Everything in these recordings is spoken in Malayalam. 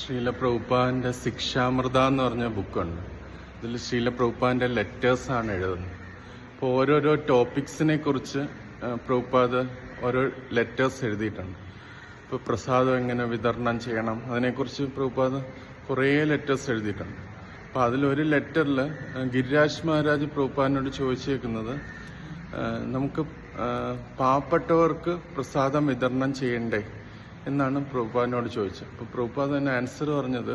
ശ്രീല പ്രഭുപാന്റെ ശിക്ഷാമൃത എന്ന് പറഞ്ഞ ബുക്കുണ്ട്. ഇതിൽ ശ്രീല ലെറ്റേഴ്സ് ആണ് എഴുതുന്നത്. അപ്പോൾ ഓരോരോ ടോപ്പിക്സിനെ കുറിച്ച് പ്രഭുപാദ് ഓരോ ലെറ്റേഴ്സ് എഴുതിയിട്ടുണ്ട്. ഇപ്പോൾ പ്രസാദം എങ്ങനെ വിതരണം ചെയ്യണം? അതിനെക്കുറിച്ച് പ്രഭുപാദ് കുറേ ലെറ്റേഴ്സ് എഴുതിയിട്ടുണ്ട്. അപ്പോൾ അതിലൊരു ലെറ്ററിൽ ഗിരിരാജ് മഹാരാജ് പ്രഭുപാദിനോട് ചോദിച്ചേക്കുന്നത് നമുക്ക് പാവപ്പെട്ടവർക്ക് പ്രസാദം വിതരണം ചെയ്യണ്ടേ? എന്നാണ് പ്രഭുപാദിനോട് ചോദിച്ചത്. അപ്പോൾ പ്രഭുപാദ് തന്നെ ആൻസർ പറഞ്ഞത്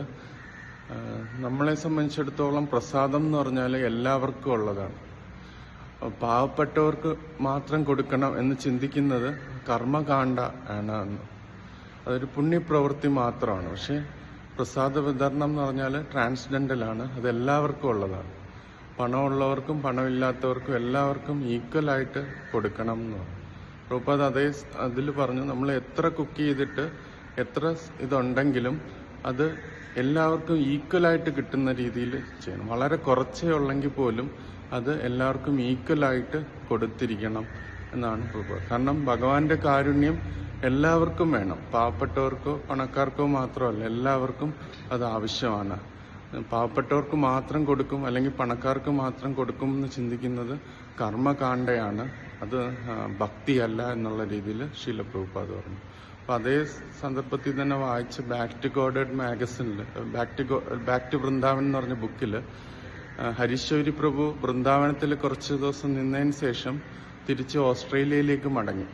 നമ്മളെ സംബന്ധിച്ചിടത്തോളം പ്രസാദം എന്ന് പറഞ്ഞാൽ എല്ലാവർക്കും ഉള്ളതാണ്. പാവപ്പെട്ടവർക്ക് മാത്രം കൊടുക്കണം എന്ന് ചിന്തിക്കുന്നത് കർമ്മകാണ്ഡ ആണ്. എന്ന് അതൊരു പുണ്യപ്രവൃത്തി മാത്രമാണ്. പക്ഷേ പ്രസാദ വിതരണം എന്ന് പറഞ്ഞാൽ ട്രാൻസ്ജെൻഡലാണ് അത് എല്ലാവർക്കും ഉള്ളതാണ്. പണമുള്ളവർക്കും പണമില്ലാത്തവർക്കും എല്ലാവർക്കും ഈക്വൽ ആയിട്ട് കൊടുക്കണം എന്ന് പറഞ്ഞു. പ്രഭുപാദ് അതേ അതിൽ പറഞ്ഞു നമ്മൾ എത്ര കുക്ക് ചെയ്തിട്ട് എത്ര ഇതുണ്ടെങ്കിലും അത് എല്ലാവർക്കും ഈക്വലായിട്ട് കിട്ടുന്ന രീതിയിൽ ചെയ്യണം. വളരെ കുറച്ചേ ഉള്ളെങ്കിൽ പോലും അത് എല്ലാവർക്കും ഈക്വലായിട്ട് കൊടുത്തിരിക്കണം എന്നാണ് പ്രഭുപാദ്. കാരണം ഭഗവാന്റെ കാരുണ്യം എല്ലാവർക്കും വേണം. പാവപ്പെട്ടവർക്കോ പണക്കാർക്കോ മാത്രമല്ല എല്ലാവർക്കും അത് ആവശ്യമാണ്. പാവപ്പെട്ടവർക്ക് മാത്രം കൊടുക്കും അല്ലെങ്കിൽ പണക്കാർക്ക് മാത്രം കൊടുക്കും എന്ന് ചിന്തിക്കുന്നത് കർമ്മകാണ്ഡയാണ്. അത് ഭക്തിയല്ല എന്നുള്ള രീതിയിൽ ശീലപ്രഭുപാദ് പറഞ്ഞു. അപ്പൊ അതേ സന്ദർഭത്തിൽ തന്നെ വായിച്ച back to Godhead മാഗസിനിൽ back to back to Vrindavan എന്ന് പറഞ്ഞ ബുക്കിൽ ഹരീശ്വരി പ്രഭു വൃന്ദാവനത്തിൽ കുറച്ച് ദിവസം നിന്നതിന് ശേഷം തിരിച്ച് ഓസ്ട്രേലിയയിലേക്ക് മടങ്ങി.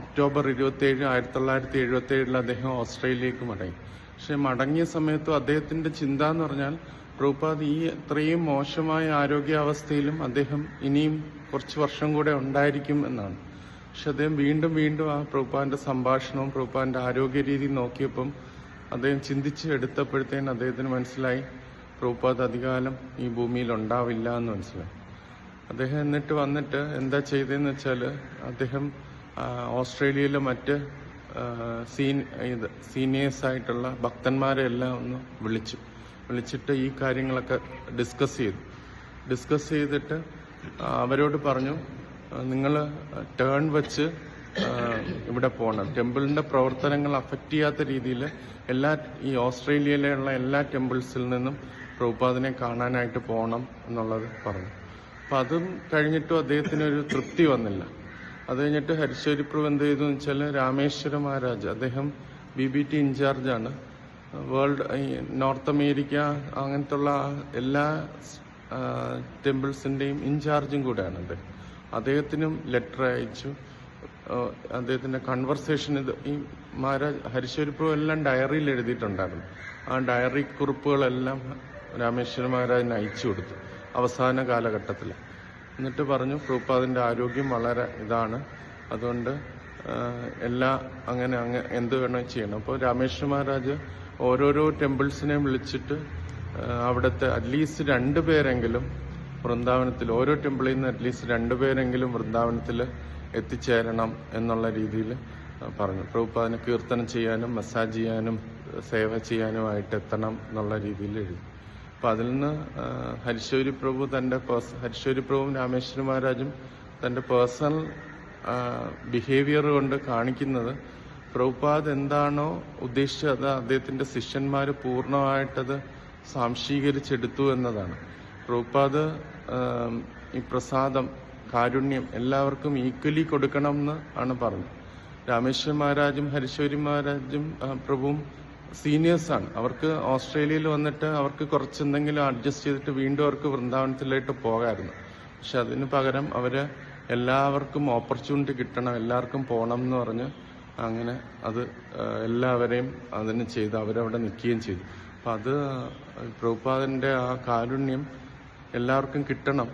ഒക്ടോബർ ഒക്ടോബർ ഇരുപത്തിയേഴ് ആയിരത്തി തൊള്ളായിരത്തി എഴുപത്തി ഏഴിൽ അദ്ദേഹം ഓസ്ട്രേലിയയിലേക്ക് മടങ്ങി. പക്ഷെ മടങ്ങിയ സമയത്തും അദ്ദേഹത്തിന്റെ ചിന്ത എന്ന് പറഞ്ഞാൽ പ്രഭുപാദ് ഈ ഇത്രയും മോശമായ ആരോഗ്യാവസ്ഥയിലും അദ്ദേഹം ഇനിയും കുറച്ച് വർഷം കൂടെ ഉണ്ടായിരിക്കും എന്നാണ്. പക്ഷെ അദ്ദേഹം വീണ്ടും വീണ്ടും ആ പ്രഭുപാദിന്റെ സംഭാഷണവും പ്രഭുപാദിന്റെ ആരോഗ്യ രീതി നോക്കിയപ്പം അദ്ദേഹം ചിന്തിച്ച് എടുത്തപ്പോഴത്തേന് അദ്ദേഹത്തിന് മനസ്സിലായി പ്രഭുപാദ് അധികാലം ഈ ഭൂമിയിൽ ഉണ്ടാവില്ല എന്ന് മനസ്സിലായി. അദ്ദേഹം എന്നിട്ട് വന്നിട്ട് എന്താ ചെയ്തതെന്ന് വെച്ചാൽ അദ്ദേഹം ഓസ്ട്രേലിയയിലെ മറ്റ് ഇത് സീനിയേഴ്സ് ആയിട്ടുള്ള ഭക്തന്മാരെ എല്ലാം ഒന്ന് വിളിച്ചു. വിളിച്ചിട്ട് ഈ കാര്യങ്ങളൊക്കെ ഡിസ്കസ് ചെയ്തു. ഡിസ്കസ് ചെയ്തിട്ട് അവരോട് പറഞ്ഞു നിങ്ങൾ ടേൺ വെച്ച് ഇവിടെ പോകണം. ടെമ്പിളിന്റെ പ്രവർത്തനങ്ങൾ അഫക്റ്റ് ചെയ്യാത്ത രീതിയിൽ എല്ലാ ഈ ഓസ്ട്രേലിയയിലുള്ള എല്ലാ ടെമ്പിൾസിൽ നിന്നും പ്രഭുപാദിനെ കാണാനായിട്ട് പോകണം എന്നുള്ളത് പറഞ്ഞു. അപ്പം അതും കഴിഞ്ഞിട്ടും അദ്ദേഹത്തിന് ഒരു തൃപ്തി വന്നില്ല. അത് കഴിഞ്ഞിട്ട് ഹരിശ്വരിപ്രഭു എന്ത് ചെയ്തു എന്ന് വെച്ചാൽ രാമേശ്വര മഹാരാജ് അദ്ദേഹം ബി ബി ടി ഇൻചാർജാണ് വേൾഡ് നോർത്ത് അമേരിക്ക അങ്ങനത്തുള്ള എല്ലാ ടെമ്പിൾസിന്റെയും ഇൻചാർജും കൂടെയാണ് അദ്ദേഹം. അദ്ദേഹത്തിനും ലെറ്റർ അയച്ചു. അദ്ദേഹത്തിന്റെ കൺവെർസേഷൻ ഇത് ഈ മഹാരാജ് ഹരിശ്വരിപ്രഭു എല്ലാം ഡയറിയിൽ എഴുതിയിട്ടുണ്ടായിരുന്നു. ആ ഡയറി കുറിപ്പുകളെല്ലാം രാമേശ്വര മഹാരാജിന് അയച്ചു കൊടുത്തു. അവസാന കാലഘട്ടത്തിൽ എന്നിട്ട് പറഞ്ഞു പ്രഭുപാദിന്റെ ആരോഗ്യം വളരെ ഇതാണ്. അതുകൊണ്ട് എല്ലാ അങ്ങനെ അങ്ങ് എന്ത് വേണോ ചെയ്യണം. അപ്പോൾ രാമേശ്വര മഹാരാജ് ഓരോരോ ടെമ്പിൾസിനെയും വിളിച്ചിട്ട് അവിടുത്തെ അറ്റ്ലീസ്റ്റ് രണ്ട് പേരെങ്കിലും വൃന്ദാവനത്തിൽ ഓരോ ടെമ്പിളിൽ നിന്ന് അറ്റ്ലീസ്റ്റ് രണ്ടുപേരെങ്കിലും വൃന്ദാവനത്തിൽ എത്തിച്ചേരണം എന്നുള്ള രീതിയിൽ പറഞ്ഞു. പ്രഭുപാദിനെ കീർത്തനം ചെയ്യാനും മസാജ് ചെയ്യാനും സേവ ചെയ്യാനുമായിട്ട് എത്തണം എന്നുള്ള രീതിയിൽ എഴുതി. അപ്പൊ അതിൽ നിന്ന് ഹരിശ്വരി പ്രഭു തന്റെ പേഴ്സ- പ്രഭുവും രാമേശ്വര മഹാരാജും തന്റെ പേഴ്സണൽ ബിഹേവിയർ കൊണ്ട് കാണിക്കുന്നത് പ്രഭുപാദ് എന്താണോ ഉദ്ദേശിച്ചത് അദ്ദേഹത്തിന്റെ ശിഷ്യന്മാർ പൂർണമായിട്ടത് സാംശീകരിച്ചെടുത്തു എന്നതാണ്. പ്രഭുപാദ് ഈ പ്രസാദം കാരുണ്യം എല്ലാവർക്കും ഈക്വലി കൊടുക്കണം എന്ന് ആണ് പറഞ്ഞത്. രാമേശ്വര മഹാരാജും ഹരിശ്വരി മഹാരാജും പ്രഭുവും സീനിയേഴ്സാണ് അവർക്ക് ഓസ്ട്രേലിയയിൽ വന്നിട്ട് അവർക്ക് കുറച്ച് എന്തെങ്കിലും അഡ്ജസ്റ്റ് ചെയ്തിട്ട് വീണ്ടും അവർക്ക് വൃന്ദാവനത്തിലേക്ക് പോകാമായിരുന്നു പക്ഷെ അതിന് പകരം അവർ എല്ലാവർക്കും ഓപ്പർച്യൂണിറ്റി കിട്ടണം എല്ലാവർക്കും പോകണം എന്ന് പറഞ്ഞ് അങ്ങനെ അത് എല്ലാവരെയും അതിന് ചെയ്ത് അവരവിടെ നിൽക്കുകയും ചെയ്തു. അപ്പം അത് പ്രഭുപാദന്റെ ആ കാരുണ്യം എല്ലാവർക്കും കിട്ടണം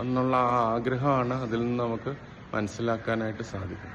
എന്നുള്ള ആ ആഗ്രഹമാണ് അതിൽ നിന്ന് നമുക്ക് മനസ്സിലാക്കാനായിട്ട് സാധിക്കും